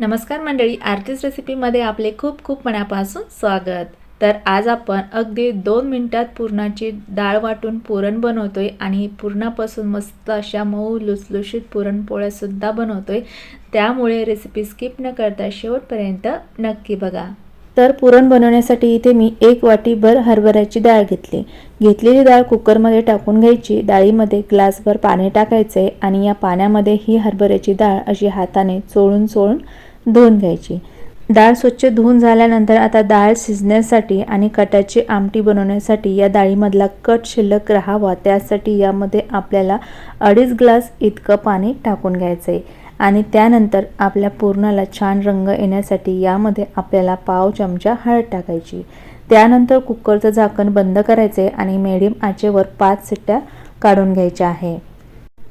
नमस्कार मंडळी आरतीच रेसिपीमध्ये आपले खूप खूप मनापासून स्वागत. तर आज आपण अगदी दोन मिनटात पुरणाची डाळ वाटून पुरण बनवतोय आणि पुरणापासून मस्त अशा मऊ लुसलुशीत पुरणपोळ्यासुद्धा बनवतोय. त्यामुळे रेसिपी स्किप न करता शेवटपर्यंत नक्की बघा. तर पुरण बनवण्यासाठी इथे मी एक वाटीभर हरभऱ्याची डाळ घेतली. घेतलेली डाळ कुकरमध्ये टाकून घ्यायची. डाळीमध्ये ग्लासभर पाणी टाकायचे आणि या पाण्यामध्ये ही हरभऱ्याची डाळ अशी हाताने चोळून चोळून धुवून घ्यायची. डाळ स्वच्छ धुवून झाल्यानंतर आता डाळ शिजण्यासाठी आणि कटाची आमटी बनवण्यासाठी या डाळीमधला कट शिल्लक राहावा. त्यासाठी यामध्ये आपल्याला अडीच ग्लास इतकं पाणी टाकून घ्यायचं आहे आणि त्यानंतर आपल्या पूर्णाला छान रंग येण्यासाठी यामध्ये आपल्याला पाव चमचा हळद टाकायची. त्यानंतर कुकरचं झाकण बंद करायचे आणि मिडियम आचेवर पाच सिट्ट्या काढून घ्यायच्या आहे.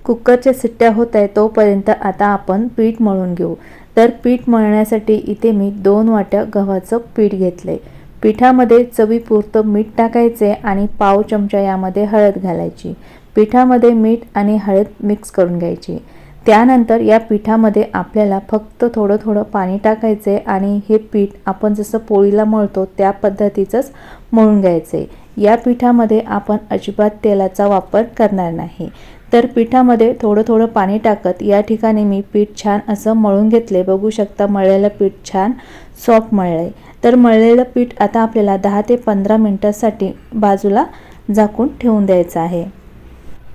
कुकरच्या सिट्ट्या होत आहे तोपर्यंत आता आपण पीठ मळून घेऊ. तर पीठ मळण्यासाठी इथे मी दोन वाट्या गव्हाचं पीठ घेतले पिठामध्ये चवीपुरतं मीठ टाकायचे आणि पाव चमचा यामध्ये हळद घालायची. पिठामध्ये मीठ आणि हळद मिक्स करून घ्यायची. त्यानंतर या पिठामध्ये आपल्याला फक्त थोडं थोडं पाणी टाकायचे आणि हे पीठ आपण जसं पोळीला मळतो त्या पद्धतीचंच मळून घ्यायचे. या पिठामध्ये आपण अजिबात तेलाचा वापर करणार नाही. तर पिठामध्ये थोडं थोडं पाणी टाकत या ठिकाणी मी पीठ छान असं मळून घेतले. बघू शकता मळलेलं पीठ छान सॉफ्ट मळलं आहे तर मळलेलं पीठ आता आपल्याला दहा ते पंधरा मिनटासाठी बाजूला झाकून ठेवून द्यायचं आहे.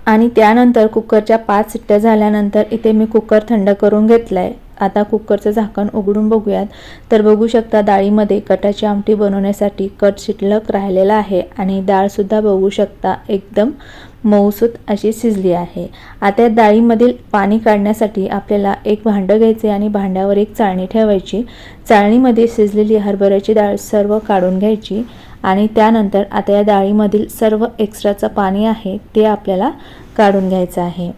आणि त्यानंतर कुकरच्या पाच सिट्ट्या झाल्यानंतर इथे मी कुकर थंड करून घेतला आहे आता कुकरचं झाकण उघडून बघूयात. तर बघू शकता डाळीमध्ये कटाची आमटी बनवण्यासाठी कट शिल्लक राहिलेला आहे आणि डाळसुद्धा बघू शकता एकदम मऊसूत अशी शिजली आहे. आता डाळीमधील पाणी काढण्यासाठी आपल्याला एक भांडं घ्यायचे आणि भांड्यावर एक चाळणी ठेवायची. चाळणीमध्ये शिजलेली हरभऱ्याची डाळ सर्व काढून घ्यायची आणि त्यानंतर आता या डाळीमधील सर्व एक्स्ट्राचं पाणी आहे ते आपल्याला काढून घ्यायचं आहे.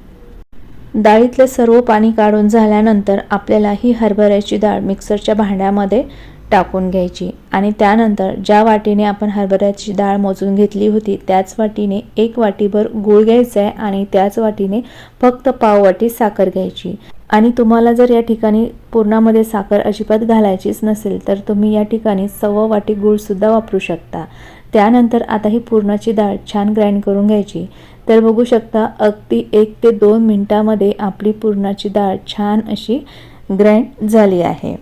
डाळीतलं सर्व पाणी काढून झाल्यानंतर आपल्याला ही हरभऱ्याची डाळ मिक्सरच्या भांड्यामध्ये टाकून घ्यायची. आणि त्यानंतर ज्या वाटीने आपण हरभऱ्याची डाळ मोजून घेतली होती त्याच वाटीने एक वाटीभर गूळ घ्यायचा आहे आणि त्याच वाटीने फक्त पाव वाटी साखर घ्यायची. आणि तुम्हाला जर या ठिकाणी पूर्णामध्ये साखर अजिबात घालायचीच नसेल तर तुम्ही या ठिकाणी सव्वा वाटी गूळसुद्धा वापरू शकता. त्यानंतर आता ही पूर्णाची डाळ छान ग्राइंड करून घ्यायची. तर बघू शकता अगदी एक ते दोन मिनटामध्ये आपली पुरणाची डाळ छान अशी ग्राइंड झाली आहे.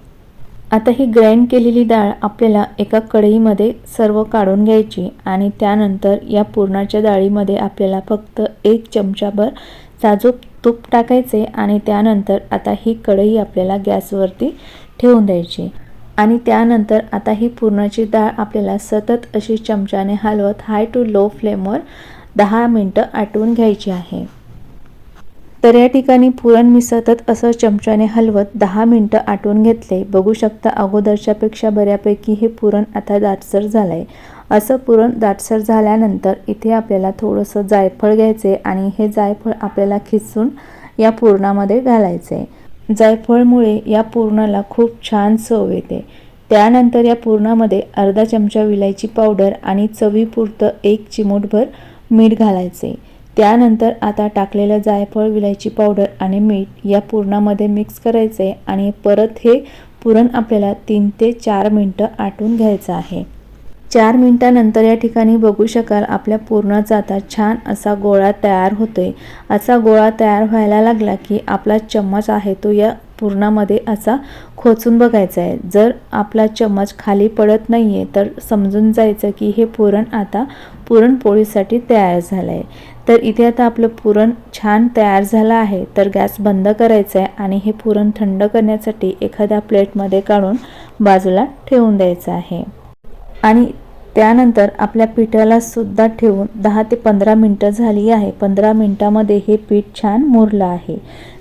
आता ही ग्राइंड केलेली डाळ आपल्याला एका कढईमध्ये सर्व काढून घ्यायची आणि त्यानंतर या पुरणाच्या डाळीमध्ये आपल्याला फक्त एक चमचाभर साजूक तूप टाकायचे आणि त्यानंतर आता ही कढई आपल्याला गॅसवरती ठेवून द्यायची. आणि त्यानंतर आता ही पुरणाची डाळ आपल्याला सतत अशी चमच्याने हलवत हाय टू लो फ्लेमवर दहा मिनटं आटवून घ्यायची आहे. तर या ठिकाणी पुरण मी सतत असं चमच्याने हलवत दहा मिनटं आटवून घेतले. बघू शकता अगोदरच्यापेक्षा बऱ्यापैकी हे पुरण आता दाटसर झालं आहे असं पुरण दाटसर झाल्यानंतर इथे आपल्याला थोडंसं जायफळ घ्यायचे आणि हे जायफळ आपल्याला खिचून या पुरणामध्ये घालायचे. जायफळमुळे या पुरणाला खूप छान चव येते. त्यानंतर या पुरणामध्ये अर्धा चमचा विलायची पावडर आणि चवीपुरतं एक चिमूटभर मीठ घालायचे. त्यानंतर आता टाकलेलं जायफळ विलायची पावडर आणि मीठ या पुरणामध्ये मिक्स करायचे आणि परत हे पुरण आपल्याला तीन ते चार मिनटं आटून घ्यायचं आहे. चार मिनटानंतर या ठिकाणी बघू शकाल आपल्या पुरणाचा आता छान असा गोळा तयार होतोय. असा गोळा तयार व्हायला लागला की आपला चम्मच आहे तो या पुरणामध्ये असा खोचून बघायचा आहे. जर आपला चम्मच खाली पडत नाही आहे तर समजून जायचं की हे पुरण आता पुरणपोळीसाठी तयार झालं आहे तर इथे आता आपलं पुरण छान तयार झालं आहे तर गॅस बंद करायचा आहे आणि हे पुरण थंड करण्यासाठी एखाद्या प्लेटमध्ये काढून बाजूला ठेवून द्यायचं आहे. आणि त्यानंतर आपल्या पिठाला सुद्धा ठेवून दहा ते पंधरा मिनटं झाली आहे. पंधरा मिनटामध्ये हे पीठ छान मुरलं आहे.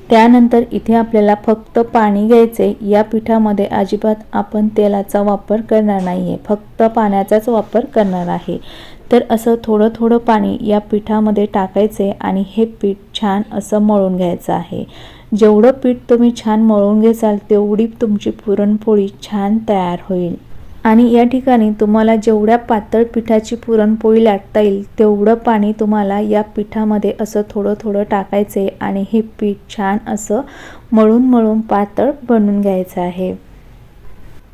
त्यानंतर इथे आपल्याला फक्त पाणी घ्यायचे या पिठामध्ये अजिबात आपण तेलाचा वापर करणार नाही आहे फक्त पाण्याचाच वापर करणार आहे. तर असं थोडं थोडं पाणी या पिठामध्ये टाकायचे आणि हे पीठ छान असं मळून घ्यायचं आहे. जेवढं पीठ तुम्ही छान मळून घेसाल तेवढी तुमची पुरणपोळी छान तयार होईल. आणि या ठिकाणी तुम्हाला जेवढ्या पातळ पिठाची पुरणपोळी लाटता येईल तेवढं पाणी तुम्हाला या पिठामध्ये असं थोडं थोडं टाकायचे आणि हे पीठ छान असं मळून मळून पातळ बनवून घ्यायचं आहे.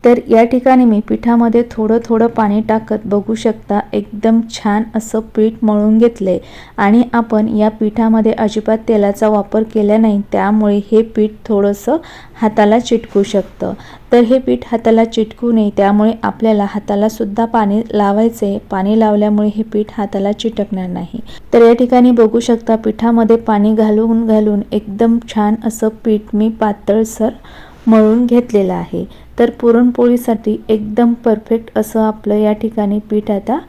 तर या ठिकाणी मी पिठामध्ये थोडं थोडं पाणी टाकत बघू शकता एकदम छान असं पीठ मळून घेतलं आहे आणि आपण या पिठामध्ये अजिबात तेलाचा वापर केला नाही त्यामुळे हे पीठ थोडंसं हाताला चिटकू शकतं. तर हे पीठ हाताला चिटकू नये त्यामुळे आपल्याला हातालासुद्धा पाणी लावायचे पाणी लावल्यामुळे हे पीठ हाताला चिटकणार नाही. तर या ठिकाणी बघू शकता पिठामध्ये पाणी घालून घालून एकदम छान असं पीठ मी पातळसर मळून घेतलेलं आहे. तर पुरणपोळीसाठी एकदम परफेक्ट असं आपलं या ठिकाणी पीठ आता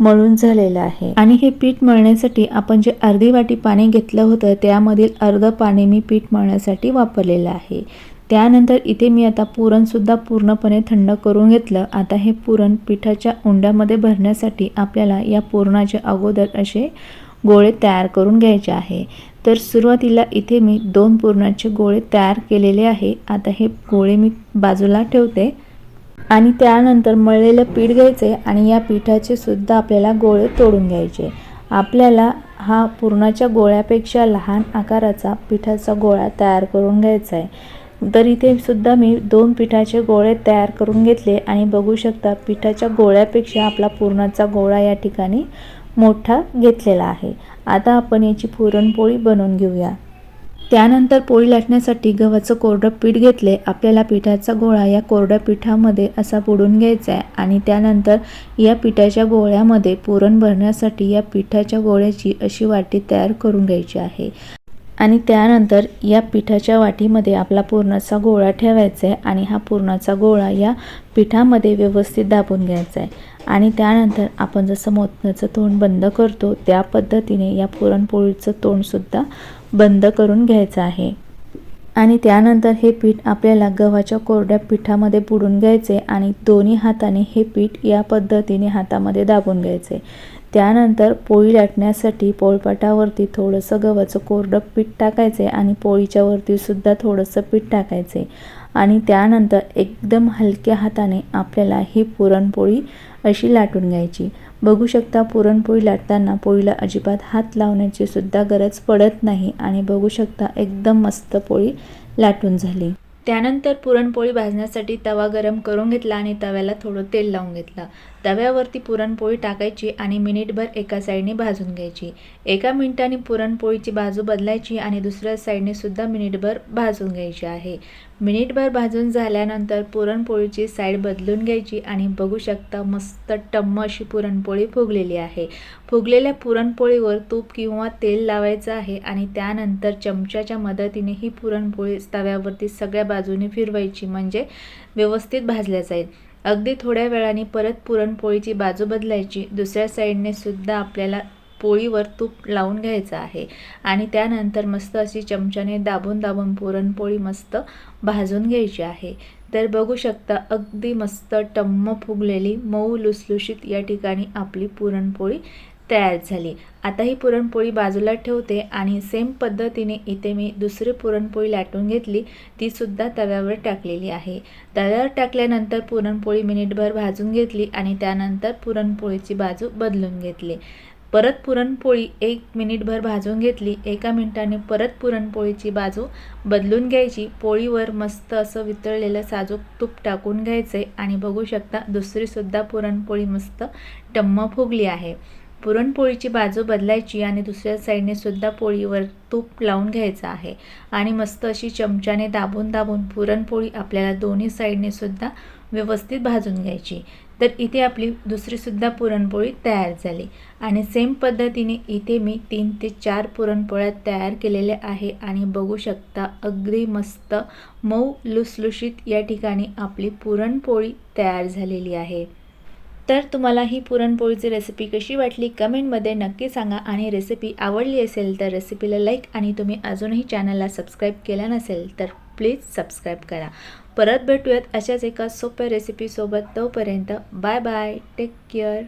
मळून झालेलं आहे. आणि हे पीठ मळण्यासाठी आपण जे अर्धी वाटी पाणी घेतलं होतं त्यामधील अर्धं पाणी मी पीठ मळण्यासाठी वापरलेलं आहे. त्यानंतर इथे मी आता पुरणसुद्धा पूर्णपणे थंड करून घेतलं. आता हे पुरण पिठाच्या उंड्यामध्ये भरण्यासाठी आपल्याला या पुरणाचे अगोदर असे गोळे तयार करून घ्यायचे आहे. तर सुरुवातीला इथे मी दोन पुरणाचे गोळे तयार केलेले आहे. आता हे गोळे मी बाजूला ठेवते. आणि त्यानंतर मळलेलं पीठ घ्यायचे आणि या पिठाचे सुद्धा आपल्याला गोळे तोडून घ्यायचे. आपल्याला हा पुरणाच्या गोळ्यापेक्षा लहान आकाराचा पिठाचा गोळा तयार करून घ्यायचा आहे तर इथे सुद्धा मी दोन पिठाचे गोळे तयार करून घेतले आणि बघू शकता पिठाच्या गोळ्यापेक्षा आपला पुरणाचा गोळा या ठिकाणी मोठा घेतलेला आहे. आता आपण याची पुरणपोळी बनवून घेऊया. त्यानंतर पोळी लाटण्यासाठी गव्हाचं कोरडं पीठ घेतले. आपल्याला पिठाचा गोळा या कोरड्या पिठामध्ये असा बुडून घ्यायचा आहे आणि त्यानंतर या पिठाच्या गोळ्यामध्ये पुरण भरण्यासाठी या पिठाच्या गोळ्याची अशी वाटी तयार करून घ्यायची आहे. आणि त्यानंतर या पिठाच्या वाटीमध्ये आपला पुरणाचा गोळा ठेवायचा आहे आणि हा पुरणाचा गोळा या पिठामध्ये व्यवस्थित दाबून घ्यायचा आहे. आणि त्यानंतर आपण जसं मोदकाचं तोंड बंद करतो त्या पद्धतीने या पुरणपोळीचं तोंडसुद्धा बंद करून घ्यायचं आहे. आणि त्यानंतर हे पीठ आपल्याला गव्हाच्या कोरड्या पिठामध्ये बुडून घ्यायचे आणि दोन्ही हाताने हे पीठ या पद्धतीने हातामध्ये दाबून घ्यायचे त्यानंतर पोळी लाटण्यासाठी पोळपाटावरती थोडंसं गव्हाचं कोरडं पीठ टाकायचे आणि पोळीच्या वरती सुद्धा थोडंसं पीठ टाकायचे. आणि त्यानंतर एकदम हलक्या हाताने आपल्याला ही पुरणपोळी अशी लाटून घ्यायची. बघू शकता पुरणपोळी लाटताना पोळीला अजिबात हात लावण्याची सुद्धा गरज पडत नाही आणि बघू शकता एकदम मस्त पोळी लाटून झाली. त्यानंतर पुरणपोळी भाजण्यासाठी तवा गरम करून घेतला आणि तव्याला थोडं तेल लावून घेतलं. तव्यावरती पुरणपोळी टाकायची आणि मिनिटभर एका साईडने भाजून घ्यायची. एका मिनिटाने पुरणपोळीची बाजू बदलायची आणि दुसऱ्या साईडने सुद्धा मिनिटभर भाजून घ्यायची आहे. मिनिटभर भाजून झाल्यानंतर पुरणपोळीची साईड बदलून घ्यायची आणि बघू शकता मस्त टम्म अशी पुरणपोळी फुगलेली आहे. फुगलेल्या पुरणपोळीवर तूप किंवा तेल लावायचं आहे आणि त्यानंतर चमच्याच्या मदतीने ही पुरणपोळी तव्यावरती सगळ्या बाजूने फिरवायची म्हणजे व्यवस्थित भाजल्या जाईल. अगदी थोड्या वेळाने परत पुरणपोळीची बाजू बदलायची. दुसऱ्या साईडने सुद्धा आपल्याला पोळीवर तूप लावून घ्यायचं आहे. आणि त्यानंतर मस्त अशी चमच्याने दाबून दाबून पुरणपोळी मस्त भाजून घ्यायची आहे. तर बघू शकता अगदी मस्त टम्म फुगलेली मऊ लुसलुशीत या ठिकाणी आपली पुरणपोळी तयार झाली. आता ही पुरणपोळी बाजूला ठेवते आणि सेम पद्धतीने इथे मी दुसरी पुरणपोळी लाटून घेतली. तीसुद्धा तव्यावर टाकलेली आहे. तव्यावर टाकल्यानंतर पुरणपोळी मिनिटभर भाजून घेतली आणि त्यानंतर पुरणपोळीची बाजू बदलून घेतली. परत पुरणपोळी एक मिनिटभर भाजून घेतली. एका मिनिटाने परत पुरणपोळीची बाजू बदलून घ्यायची. पोळीवर मस्त असं वितळलेलं साजूक तूप टाकून घ्यायचे आणि बघू शकता दुसरीसुद्धा पुरणपोळी मस्त टम्म फुगली आहे. पुरणपोळीची बाजू बदलायची आणि दुसऱ्या साईडने सुद्धा पोळीवर तूप लावून घ्यायचं आहे. आणि मस्त अशी चमच्याने दाबून दाबून पुरणपोळी आपल्याला दोन्ही साईडने सुद्धा व्यवस्थित भाजून घ्यायची. तर इथे आपली दुसरीसुद्धा पुरणपोळी तयार झाली. आणि सेम पद्धतीने इथे मी तीन ते चार पुरणपोळ्या तयार केलेल्या आहे. आणि बघू शकता अगदी मस्त मऊ लुसलुशीत या ठिकाणी आपली पुरणपोळी तयार झालेली आहे. तर तुम्हाला ही पुरणपोळीची रेसिपी कशी वाटली कमेंटमध्ये नक्की सांगा. आणि रेसिपी आवडली असेल तर रेसिपीला लाईक आणि तुम्ही अजूनही चॅनलला सबस्क्राईब केला नसेल तर प्लीज सबस्क्राईब करा. परत भेटूयात अशाच एका सोप्या रेसिपीसोबत तोपर्यंत बाय बाय टेक केअर